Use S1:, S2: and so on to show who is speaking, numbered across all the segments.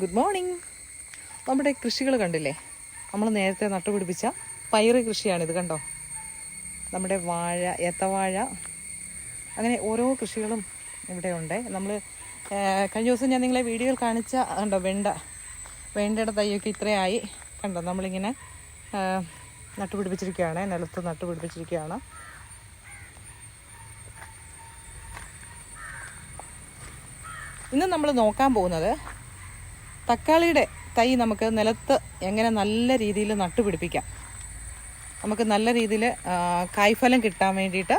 S1: Good morning നമ്മുടെ കൃഷികൾ കണ്ടില്ലേ? നമ്മൾ നേരത്തെ നട്ടുപിടിപ്പിച്ച പയറ് കൃഷിയാണിത് കണ്ടോ? നമ്മുടെ വാഴ ഏത്തവാഴ അങ്ങനെ ഓരോ കൃഷികളും ഇവിടെ ഉണ്ട് നമ്മൾ കഴിഞ്ഞ ദിവസം ഞാൻ നിങ്ങളെ വീഡിയോയിൽ കാണിച്ച കണ്ടോ വെണ്ട വെണ്ടയുടെ തൈയൊക്കെ ഇത്രയായി. കണ്ടോ നമ്മളിങ്ങനെ നട്ടുപിടിപ്പിച്ചിരിക്കുകയാണ് നിലത്ത് നട്ടുപിടിപ്പിച്ചിരിക്കുകയാണ്. ഇന്ന് നമ്മൾ നോക്കാൻ പോകുന്നത് തക്കാളിയുടെ തൈ നമുക്ക് നിലത്ത് എങ്ങനെ നല്ല രീതിയിൽ നട്ടുപിടിപ്പിക്കാം. നമുക്ക് നല്ല രീതിയിൽ കായ്ഫലം കിട്ടാൻ വേണ്ടിയിട്ട്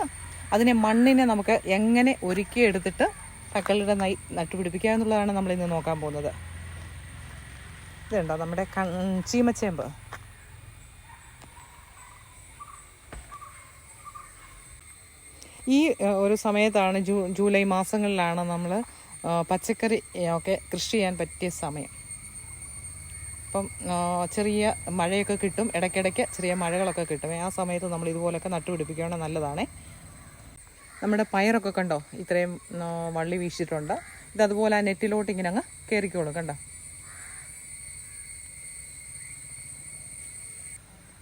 S1: അതിനെ മണ്ണിനെ നമുക്ക് എങ്ങനെ ഒരുക്കിയെടുത്തിട്ട് തക്കാളിയുടെ നൈ നട്ടുപിടിപ്പിക്കുക എന്നുള്ളതാണ് നമ്മളിന്ന് നോക്കാൻ പോകുന്നത്. ഇതുണ്ടോ നമ്മുടെ ചീമച്ചേമ്പ്. ഈ ഒരു സമയത്താണ് ജൂ ജൂലൈ മാസങ്ങളിലാണ് നമ്മൾ പച്ചക്കറി ഒക്കെ കൃഷി ചെയ്യാൻ പറ്റിയ സമയം. അപ്പം ചെറിയ മഴയൊക്കെ കിട്ടും. ഇടയ്ക്കിടയ്ക്ക് ചെറിയ മഴകളൊക്കെ കിട്ടും. ആ സമയത്ത് നമ്മൾ ഇതുപോലൊക്കെ നട്ടുപിടിപ്പിക്കുകയാണെങ്കിൽ നല്ലതാണേ. നമ്മുടെ പയറൊക്കെ കണ്ടോ? ഇത്രയും വള്ളി വീശിയിട്ടുണ്ട്. ഇതതുപോലെ ആ നെറ്റിലോട്ട് ഇങ്ങനെ അങ്ങ് കയറിക്കോളും കണ്ടോ?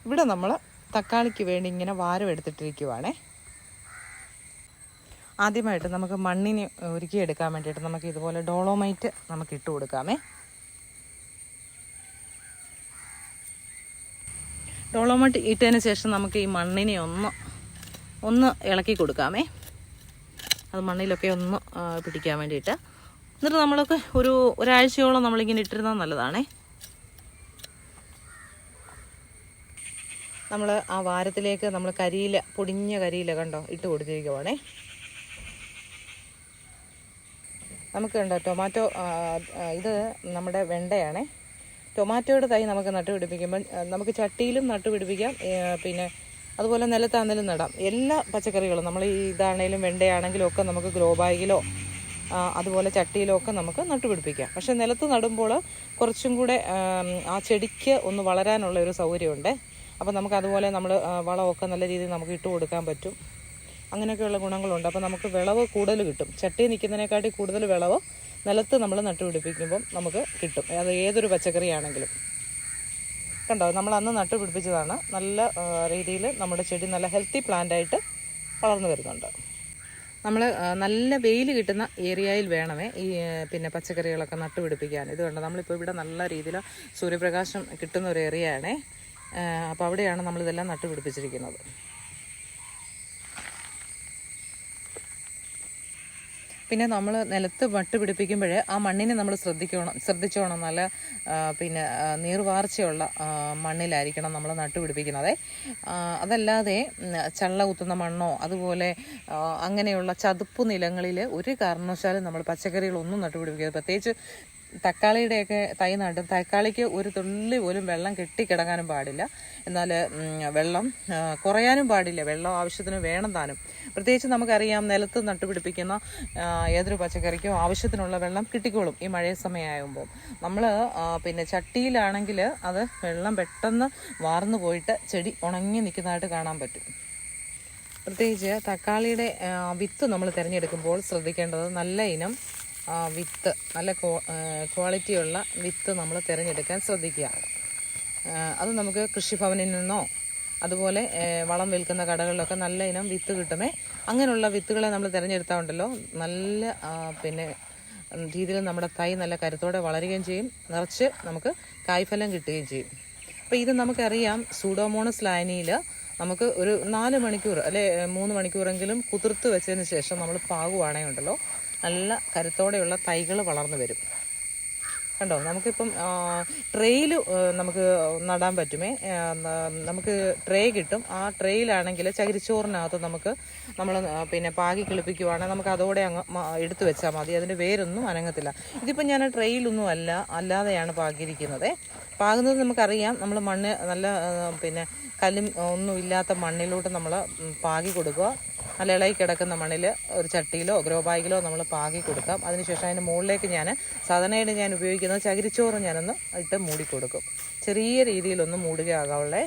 S1: ഇവിടെ നമ്മൾ തക്കാളിക്ക് വേണ്ടി ഇങ്ങനെ വാരം എടുത്തിട്ടിരിക്കുവാണേ. ആദ്യമായിട്ട് നമുക്ക് മണ്ണിനെ ഒരുക്കി എടുക്കാൻ വേണ്ടിയിട്ട് നമുക്ക് ഇതുപോലെ ഡോളോമൈറ്റ് നമുക്ക് ഇട്ട് കൊടുക്കാമേ ഡോളോമൈറ്റ് ഇട്ടതിന് ശേഷം നമുക്ക് ഈ മണ്ണിനെ ഒന്ന് ഒന്ന് ഇളക്കി കൊടുക്കാമേ. അത് മണ്ണിലൊക്കെ ഒന്ന് പിടിക്കാൻ വേണ്ടിയിട്ട്. എന്നിട്ട് നമ്മളൊക്കെ ഒരു ഒരാഴ്ചയോളം നമ്മളിങ്ങനെ ഇട്ടിരുന്നാൽ നല്ലതാണേ. നമ്മൾ ആ വാരത്തിലേക്ക് നമ്മൾ കരിയില പൊടിഞ്ഞ കരിയില കണ്ടോ ഇട്ട് കൊടുത്തിരിക്കുവാണേ. നമുക്ക് കണ്ടോ ടൊമാറ്റോ ഇത് നമ്മുടെ വെണ്ടയാണേ. ടൊമാറ്റോയുടെ തൈ നമുക്ക് നട്ടുപിടിപ്പിക്കുമ്പോൾ നമുക്ക് ചട്ടിയിലും നട്ടുപിടിപ്പിക്കാം പിന്നെ അതുപോലെ നിലത്താണെങ്കിലും നടാം. എല്ലാ പച്ചക്കറികളും നമ്മൾ ഈ ഇതാണേലും വെണ്ടയാണെങ്കിലും ഒക്കെ നമുക്ക് ഗ്രോ ബാഗിലോ അതുപോലെ ചട്ടിയിലോ ഒക്കെ നമുക്ക് നട്ടുപിടിപ്പിക്കാം. പക്ഷെ നിലത്ത് നടുമ്പോൾ കുറച്ചും കൂടെ ആ ചെടിക്ക് ഒന്ന് വളരാനുള്ള ഒരു സൗകര്യമുണ്ട്. അപ്പോൾ നമുക്ക് അതുപോലെ നമ്മൾ വളമൊക്കെ നല്ല രീതിയിൽ നമുക്ക് ഇട്ട് കൊടുക്കാൻ പറ്റും. അങ്ങനെയൊക്കെയുള്ള ഗുണങ്ങളുണ്ട്. അപ്പോൾ നമുക്ക് വിളവ് കൂടുതൽ കിട്ടും. ചട്ടി നിൽക്കുന്നതിനെക്കാട്ടി കൂടുതൽ വിളവ് നിലത്ത് നമ്മൾ നട്ടുപിടിപ്പിക്കുമ്പം നമുക്ക് കിട്ടും. അത് ഏതൊരു പച്ചക്കറിയാണെങ്കിലും. കണ്ടോ? നമ്മൾ അന്ന് നട്ടുപിടിപ്പിച്ചതാണ് നല്ല രീതിയിൽ നമ്മുടെ ചെടി നല്ല ഹെൽത്തി പ്ലാന്റായിട്ട് വളർന്നു വരുന്നുണ്ട്. നമ്മൾ നല്ല വെയിൽ കിട്ടുന്ന ഏരിയയിൽ വേണമേ ഈ പിന്നെ പച്ചക്കറികളൊക്കെ നട്ടുപിടിപ്പിക്കാൻ ഇത് കണ്ടോ നമ്മളിപ്പോൾ ഇവിടെ നല്ല രീതിയിൽ സൂര്യപ്രകാശം കിട്ടുന്ന ഒരു ഏരിയയാണേ അപ്പോൾ അവിടെയാണ് നമ്മളിതെല്ലാം നട്ടുപിടിപ്പിച്ചിരിക്കുന്നത് പിന്നെ നമ്മൾ നിലത്ത് മട്ട് പിടിപ്പിക്കുമ്പോൾ ആ മണ്ണിനെ നമ്മൾ ശ്രദ്ധിക്കണം ശ്രദ്ധിച്ചോണം നല്ല പിന്നെ നീർവാർച്ചയുള്ള മണ്ണിലായിരിക്കണം നമ്മൾ നട്ടു പിടിപ്പിക്കുന്നത്. അതല്ലാതെ ചള്ള കുത്തുന്ന മണ്ണോ അതുപോലെ അങ്ങനെയുള്ള ചതുപ്പ് നിലങ്ങളിൽ ഒരു കാരണവശാലും നമ്മൾ പച്ചക്കറികളൊന്നും നട്ടുപിടിപ്പിക്കരുത് പ്രത്യേകിച്ച് തക്കാളിയുടെയൊക്കെ തൈ നടും. തക്കാളിക്ക് ഒരു തുള്ളി പോലും വെള്ളം കെട്ടിക്കിടങ്ങാനും പാടില്ല. എന്നാൽ വെള്ളം കുറയാനും പാടില്ല. വെള്ളം ആവശ്യത്തിന് വേണം താനും. പ്രത്യേകിച്ച് നമുക്കറിയാം നിലത്ത് നട്ടുപിടിപ്പിക്കുന്ന ഏതൊരു പച്ചക്കറിക്കും ആവശ്യത്തിനുള്ള വെള്ളം കിട്ടിക്കോളും ഈ മഴയ സമയമാകുമ്പോൾ നമ്മൾ പിന്നെ ചട്ടിയിലാണെങ്കിൽ അത് വെള്ളം പെട്ടെന്ന് വാർന്നു പോയിട്ട് ചെടി ഉണങ്ങി നിൽക്കുന്നതായിട്ട് കാണാൻ പറ്റും. പ്രത്യേകിച്ച് തക്കാളിയുടെ വിത്ത് നമ്മൾ തിരഞ്ഞെടുക്കുമ്പോൾ ശ്രദ്ധിക്കേണ്ടത് നല്ല ഇനം വിത്ത് നല്ല ക്വാളിറ്റിയുള്ള വിത്ത് നമ്മൾ തിരഞ്ഞെടുക്കാൻ ശ്രദ്ധിക്കുക അത് നമുക്ക് കൃഷിഭവനിൽ നിന്നോ അതുപോലെ വളം വിൽക്കുന്ന കടകളിലൊക്കെ നല്ല ഇനം വിത്ത് കിട്ടുമേ. അങ്ങനെയുള്ള വിത്തുകളെ നമ്മൾ തിരഞ്ഞെടുത്താൽ നല്ല പിന്നെ രീതിയിൽ നമ്മുടെ തൈ നല്ല കരുത്തോടെ വളരുകയും ചെയ്യും. നിറച്ച് നമുക്ക് കായ്ഫലം കിട്ടുകയും ചെയ്യും. അപ്പോൾ ഇത് നമുക്കറിയാം സൂഡോമോണസ് ലായനിയിൽ നമുക്ക് ഒരു നാല് മണിക്കൂർ അല്ലെ മൂന്ന് മണിക്കൂറെങ്കിലും കുതിർത്ത് വെച്ചതിന് ശേഷം നമ്മൾ പാകുവാണേ ഉണ്ടല്ലോ നല്ല കരുത്തോടെയുള്ള തൈകൾ വളർന്നു വരും. കണ്ടോ? നമുക്കിപ്പം ട്രെയിൽ നമുക്ക് നടാൻ പറ്റുമേ. നമുക്ക് ട്രേ കിട്ടും. ആ ട്രേയിലാണെങ്കിൽ ചകിരിച്ചോറിനകത്ത് നമുക്ക് നമ്മൾ പിന്നെ പാകി കിളിപ്പിക്കുവാണെങ്കിൽ നമുക്ക് അതോടെ അങ്ങ് എടുത്തു വെച്ചാൽ മതി. അതിന്റെ വേരൊന്നും അനങ്ങത്തില്ല. ഇതിപ്പം ഞാൻ ട്രെയിലൊന്നും അല്ല അല്ലാതെയാണ് പാകിയിരിക്കുന്നത്. പാകുന്നത് നമുക്കറിയാം. നമ്മൾ മണ്ണ് നല്ല പിന്നെ കല്ലും ഒന്നും ഇല്ലാത്ത മണ്ണിലോട്ട് നമ്മൾ പാകി കൊടുക്കുക. നല്ല ഇളകി കിടക്കുന്ന മണ്ണിൽ ഒരു ചട്ടിയിലോ ഗ്രോ ബാഗിലോ നമ്മൾ പാകി കൊടുക്കാം. അതിനുശേഷം അതിന് മുകളിലേക്ക് ഞാൻ സാധാരണയായിട്ട് ഞാൻ ഉപയോഗിക്കുന്നത് ചകിരിച്ചോറ് ഞാനൊന്ന് ഇട്ട് മൂടിക്കൊടുക്കും. ചെറിയ രീതിയിലൊന്ന് മൂടുകയാകാവുള്ളേ.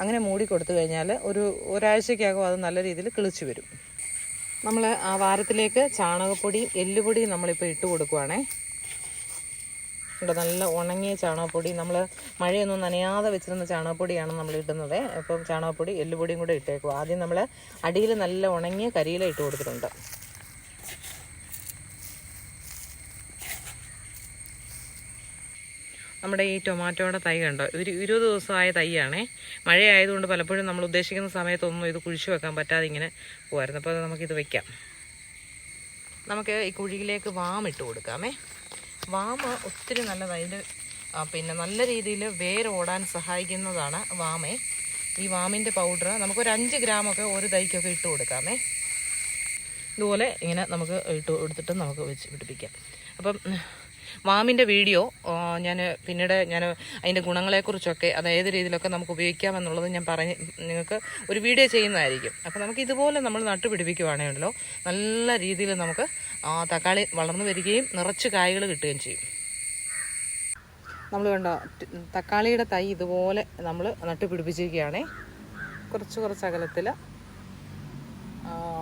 S1: അങ്ങനെ മൂടി കൊടുത്തു കഴിഞ്ഞാൽ ഒരു ഒരാഴ്ചക്കകം അത് നല്ല രീതിയിൽ കിളിച്ചു വരും. നമ്മൾ ആ വാരത്തിലേക്ക് ചാണകപ്പൊടിയും എല്ലുപൊടിയും നമ്മളിപ്പോൾ ഇട്ട് കൊടുക്കുവാണേ. നല്ല ഉണങ്ങിയ ചാണകപ്പൊടി. നമ്മൾ മഴയൊന്നും നനയാതെ വെച്ചിരുന്ന ചാണകപ്പൊടിയാണ് നമ്മൾ ഇടുന്നത്. അപ്പം ചാണകപ്പൊടി എല്ലുപൊടിയും കൂടെ ഇട്ടേക്കും ആദ്യം നമ്മൾ അടിയിൽ നല്ല ഉണങ്ങിയ കരിയില ഇട്ട് കൊടുത്തിട്ടുണ്ട്. നമ്മുടെ ഈ ടൊമാറ്റോയുടെ തൈ കണ്ടോ? ഒരു ഇരുപത് ദിവസമായ തൈയാണേ. മഴയായതുകൊണ്ട് പലപ്പോഴും നമ്മൾ ഉദ്ദേശിക്കുന്ന സമയത്തൊന്നും ഇത് കുഴിച്ചു വെക്കാൻ പറ്റാതെ ഇങ്ങനെ പോകുമായിരുന്നു അപ്പോൾ നമുക്കിത് വെക്കാം. നമുക്ക് ഈ കുഴിയിലേക്ക് വാമിട്ട് കൊടുക്കാമേ. വാമ ഒത്തിരി നല്ലതാണ് അതിന്റെ പിന്നെ നല്ല രീതിയിൽ വേരോടാൻ സഹായിക്കുന്നതാണ് വാമേ. ഈ വാമിന്റെ പൗഡർ നമുക്കൊരു അഞ്ച് ഗ്രാമൊക്കെ ഒരു തൈക്കൊക്കെ ഇട്ട് കൊടുക്കാമേ. ഇതുപോലെ ഇങ്ങനെ നമുക്ക് ഇട്ട് കൊടുത്തിട്ട് നമുക്ക് വെച്ച് പിടിപ്പിക്കാം. അപ്പം വാമിന്റെ വീഡിയോ ഞാൻ പിന്നീട് ഞാൻ അതിന്റെ ഗുണങ്ങളെക്കുറിച്ചൊക്കെ അത് ഏത് രീതിയിലൊക്കെ നമുക്ക് ഉപയോഗിക്കാമെന്നുള്ളത് ഞാൻ പറഞ്ഞ് നിങ്ങൾക്ക് ഒരു വീഡിയോ ചെയ്യുന്നതായിരിക്കും. അപ്പോൾ നമുക്ക് ഇതുപോലെ നമ്മൾ നട്ടുപിടിപ്പിക്കുവാണെങ്കിലോ നല്ല രീതിയിൽ നമുക്ക് തക്കാളി വളർന്നു വരികയും നിറച്ച് കായകൾ കിട്ടുകയും ചെയ്യും. നമ്മൾ കണ്ടോ തക്കാളിയുടെ തൈ ഇതുപോലെ നമ്മൾ നട്ടുപിടിപ്പിച്ചിരിക്കുകയാണേ. കുറച്ച് കുറച്ച് അകലത്തിൽ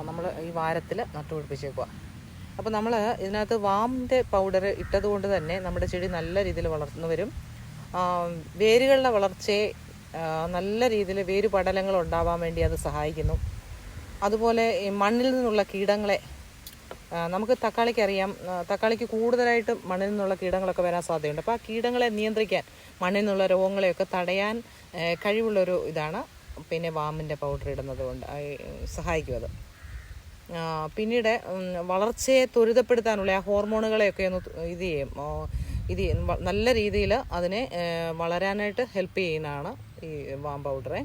S1: നമ്മൾ ഈ വാരത്തിൽ നട്ടുപിടിപ്പിച്ചേക്കുക അപ്പോൾ നമ്മൾ ഇതിനകത്ത് വാമിന്റെ പൗഡർ ഇട്ടത് കൊണ്ട് തന്നെ നമ്മുടെ ചെടി നല്ല രീതിയിൽ വളർന്നു വരും. വേരുകളുടെ വളർച്ചയെ നല്ല രീതിയിൽ വേര് പടലങ്ങൾ ഉണ്ടാവാൻ വേണ്ടി അത് സഹായിക്കുന്നു. അതുപോലെ മണ്ണിൽ നിന്നുള്ള കീടങ്ങളെ നമുക്ക് തക്കാളിക്ക് അറിയാം. തക്കാളിക്ക് കൂടുതലായിട്ട് മണ്ണിൽ നിന്നുള്ള കീടങ്ങളൊക്കെ വരാൻ സാധ്യതയുണ്ട്. അപ്പോൾ ആ കീടങ്ങളെ നിയന്ത്രിക്കാൻ മണ്ണിൽ നിന്നുള്ള രോഗങ്ങളെയൊക്കെ തടയാൻ കഴിവുള്ളൊരു ഇതാണ് പിന്നെ വാമിന്റെ പൗഡർ ഇടുന്നത് കൊണ്ട് സഹായിക്കും അത്. പിന്നീട് വളർച്ചയെ ത്വരിതപ്പെടുത്താനുള്ള ആ ഹോർമോണുകളെയൊക്കെ ഒന്ന് ഇത് ചെയ്യും. ഇത്. നല്ല രീതിയിൽ അതിനെ വളരാനായിട്ട് ഹെൽപ്പ് ചെയ്യുന്നതാണ് ഈ വാം പൗഡറെ.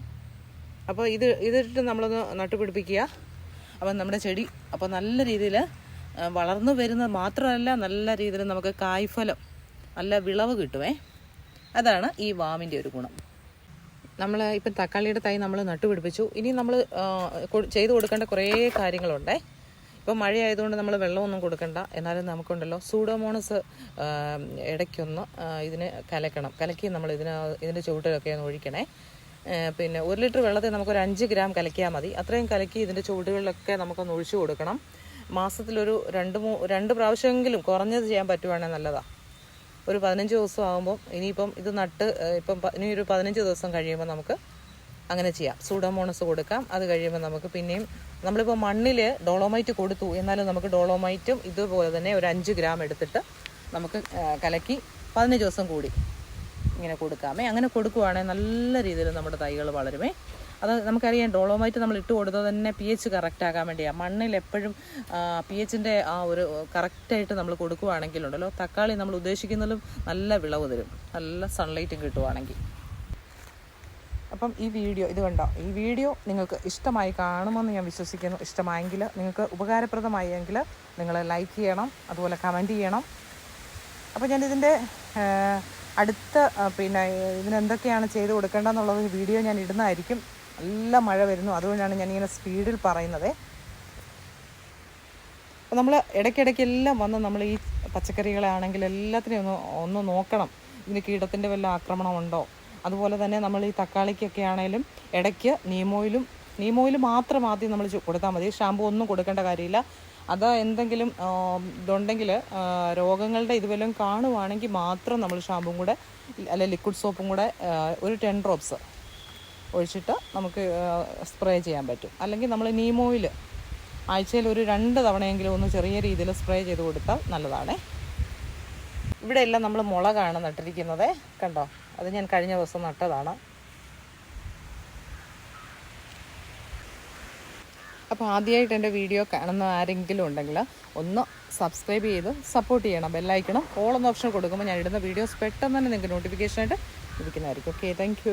S1: അപ്പോൾ ഇത് ഇതിട്ട് നമ്മളൊന്ന് നട്ടുപിടിപ്പിക്കുക. അപ്പം നമ്മുടെ ചെടി അപ്പോൾ നല്ല രീതിയിൽ വളർന്നു വരുന്നത് മാത്രമല്ല നല്ല രീതിയിൽ നമുക്ക് കായ്ഫലം നല്ല വിളവ് കിട്ടുമേ അതാണ് ഈ വാമിന്റെ ഒരു ഗുണം. നമ്മൾ ഇപ്പം തക്കാളിയുടെ തൈ നമ്മൾ നട്ടുപിടിപ്പിച്ചു. ഇനി നമ്മൾ ചെയ്തു കൊടുക്കേണ്ട കുറേ കാര്യങ്ങളുണ്ട്. ഇപ്പം മഴയായതുകൊണ്ട് നമ്മൾ വെള്ളമൊന്നും കൊടുക്കണ്ട. എന്നാലും നമുക്കുണ്ടല്ലോ സൂഡോമോണസ് ഇടയ്ക്കൊന്ന് ഇതിന് കലക്കണം. കലക്കി നമ്മൾ ഇതിന് ഇതിന്റെ ചുവട്ടിലൊക്കെ ഒന്ന് ഒഴിക്കണേ. പിന്നെ ഒരു ലിറ്റർ വെള്ളത്തിൽ നമുക്കൊരു അഞ്ച് ഗ്രാം കലക്കിയാൽ മതി. അത്രയും കലക്കി ഇതിന്റെ ചുവടുകളിലൊക്കെ നമുക്കൊന്ന് ഒഴിച്ചു കൊടുക്കണം. മാസത്തിലൊരു രണ്ട് മൂ രണ്ട് പ്രാവശ്യമെങ്കിലും കുറഞ്ഞത് ചെയ്യാൻ പറ്റുവാണെങ്കിൽ നല്ലതാണ് ഒരു പതിനഞ്ച് ദിവസം ആകുമ്പോൾ ഇനിയിപ്പം ഇത് നട്ട് ഇപ്പം ഇനി ഒരു പതിനഞ്ച് ദിവസം കഴിയുമ്പോൾ നമുക്ക് അങ്ങനെ ചെയ്യാം. സൂഡോമോണസ് കൊടുക്കാം. അത് കഴിയുമ്പോൾ നമുക്ക് പിന്നെയും നമ്മളിപ്പോൾ മണ്ണിൽ ഡോളോമൈറ്റ് കൊടുത്തു. എന്നാലും നമുക്ക് ഡോളോമൈറ്റും ഇതുപോലെ തന്നെ ഒരു അഞ്ച് ഗ്രാം എടുത്തിട്ട് നമുക്ക് കലക്കി പതിനഞ്ച് ദിവസം കൂടി ഇങ്ങനെ കൊടുക്കാമേ അങ്ങനെ കൊടുക്കുവാണെങ്കിൽ നല്ല രീതിയിൽ നമ്മുടെ തൈകൾ വളരുമേ. അത് നമുക്കറിയാം ഡോളോമൈറ്റ് നമ്മൾ ഇട്ട് കൊടുത്തത് തന്നെ പി എച്ച് കറക്റ്റ് വേണ്ടിയാണ് മണ്ണിൽ എപ്പോഴും പി എച്ചിന്റെ ആ ഒരു കറക്റ്റായിട്ട് നമ്മൾ കൊടുക്കുവാണെങ്കിലുണ്ടല്ലോ തക്കാളി നമ്മൾ ഉദ്ദേശിക്കുന്നതിലും നല്ല വിളവ് തരും. നല്ല സൺലൈറ്റും കിട്ടുവാണെങ്കിൽ. അപ്പം ഈ വീഡിയോ ഇത് കണ്ടോ? ഈ വീഡിയോ നിങ്ങൾക്ക് ഇഷ്ടമായി കാണുമെന്ന് ഞാൻ വിശ്വസിക്കുന്നു. ഇഷ്ടമായെങ്കിൽ നിങ്ങൾക്ക് ഉപകാരപ്രദമായെങ്കിൽ നിങ്ങൾ ലൈക്ക് ചെയ്യണം അതുപോലെ കമന്റ് ചെയ്യണം. അപ്പോൾ ഞാനിതിന്റെ അടുത്ത പിന്നെ ഇതിനെന്തൊക്കെയാണ് ചെയ്ത് കൊടുക്കേണ്ടതെന്നുള്ളത് വീഡിയോ ഞാൻ ഇടുന്നതായിരിക്കും. നല്ല മഴ വരുന്നു. അതുകൊണ്ടാണ് ഞാനിങ്ങനെ സ്പീഡിൽ പറയുന്നത്. അപ്പോൾ നമ്മൾ ഇടയ്ക്കിടയ്ക്ക് എല്ലാം വന്ന് നമ്മൾ ഈ പച്ചക്കറികളാണെങ്കിൽ എല്ലാത്തിനെയും ഒന്ന് ഒന്ന് നോക്കണം. ഇതിന് കീടത്തിന്റെ വല്ല ആക്രമണമുണ്ടോ? അതുപോലെ തന്നെ നമ്മൾ ഈ തക്കാളിക്കൊക്കെ ആണെങ്കിലും ഇടയ്ക്ക് നീമോയിലും നീമോയിൽ മാത്രം ആദ്യം നമ്മൾ കൊടുത്താൽ മതി. ഷാമ്പു ഒന്നും കൊടുക്കേണ്ട കാര്യമില്ല. അത് എന്തെങ്കിലും ഇതുണ്ടെങ്കിൽ രോഗങ്ങളുടെ ഇതുവല്ലതും കാണുവാണെങ്കിൽ മാത്രം നമ്മൾ ഷാമ്പും കൂടെ അല്ലെ ലിക്വിഡ് സോപ്പും കൂടെ ഒരു ടെൻ ഡ്രോപ്സ് ഒഴിച്ചിട്ട് നമുക്ക് സ്പ്രേ ചെയ്യാൻ പറ്റും. അല്ലെങ്കിൽ നമ്മൾ നീമോയിൽ ആഴ്ചയിൽ ഒരു രണ്ട് തവണയെങ്കിലും ഒന്ന് ചെറിയ രീതിയിൽ സ്പ്രേ ചെയ്ത് കൊടുത്താൽ നല്ലതാണ്. ഇവിടെ എല്ലാം നമ്മൾ മുളകാണ് നട്ടിരിക്കുന്നത്. കണ്ടോ? അത് ഞാൻ കഴിഞ്ഞ ദിവസം നട്ടതാണ്. അപ്പോൾ ആദ്യമായിട്ട് എന്റെ വീഡിയോ കാണുന്ന ആരെങ്കിലും ഉണ്ടെങ്കിൽ ഒന്ന് സബ്സ്ക്രൈബ് ചെയ്ത് സപ്പോർട്ട് ചെയ്യണം. ബെല്ലൈക്കണം ഓൾ എന്ന ഓപ്ഷൻ കൊടുക്കുമ്പോൾ ഞാൻ ഇടുന്ന വീഡിയോസ് പെട്ടെന്ന് തന്നെ നിങ്ങൾക്ക് നോട്ടിഫിക്കേഷനായിട്ട് ലഭിക്കുന്നതായിരിക്കും. Okay thank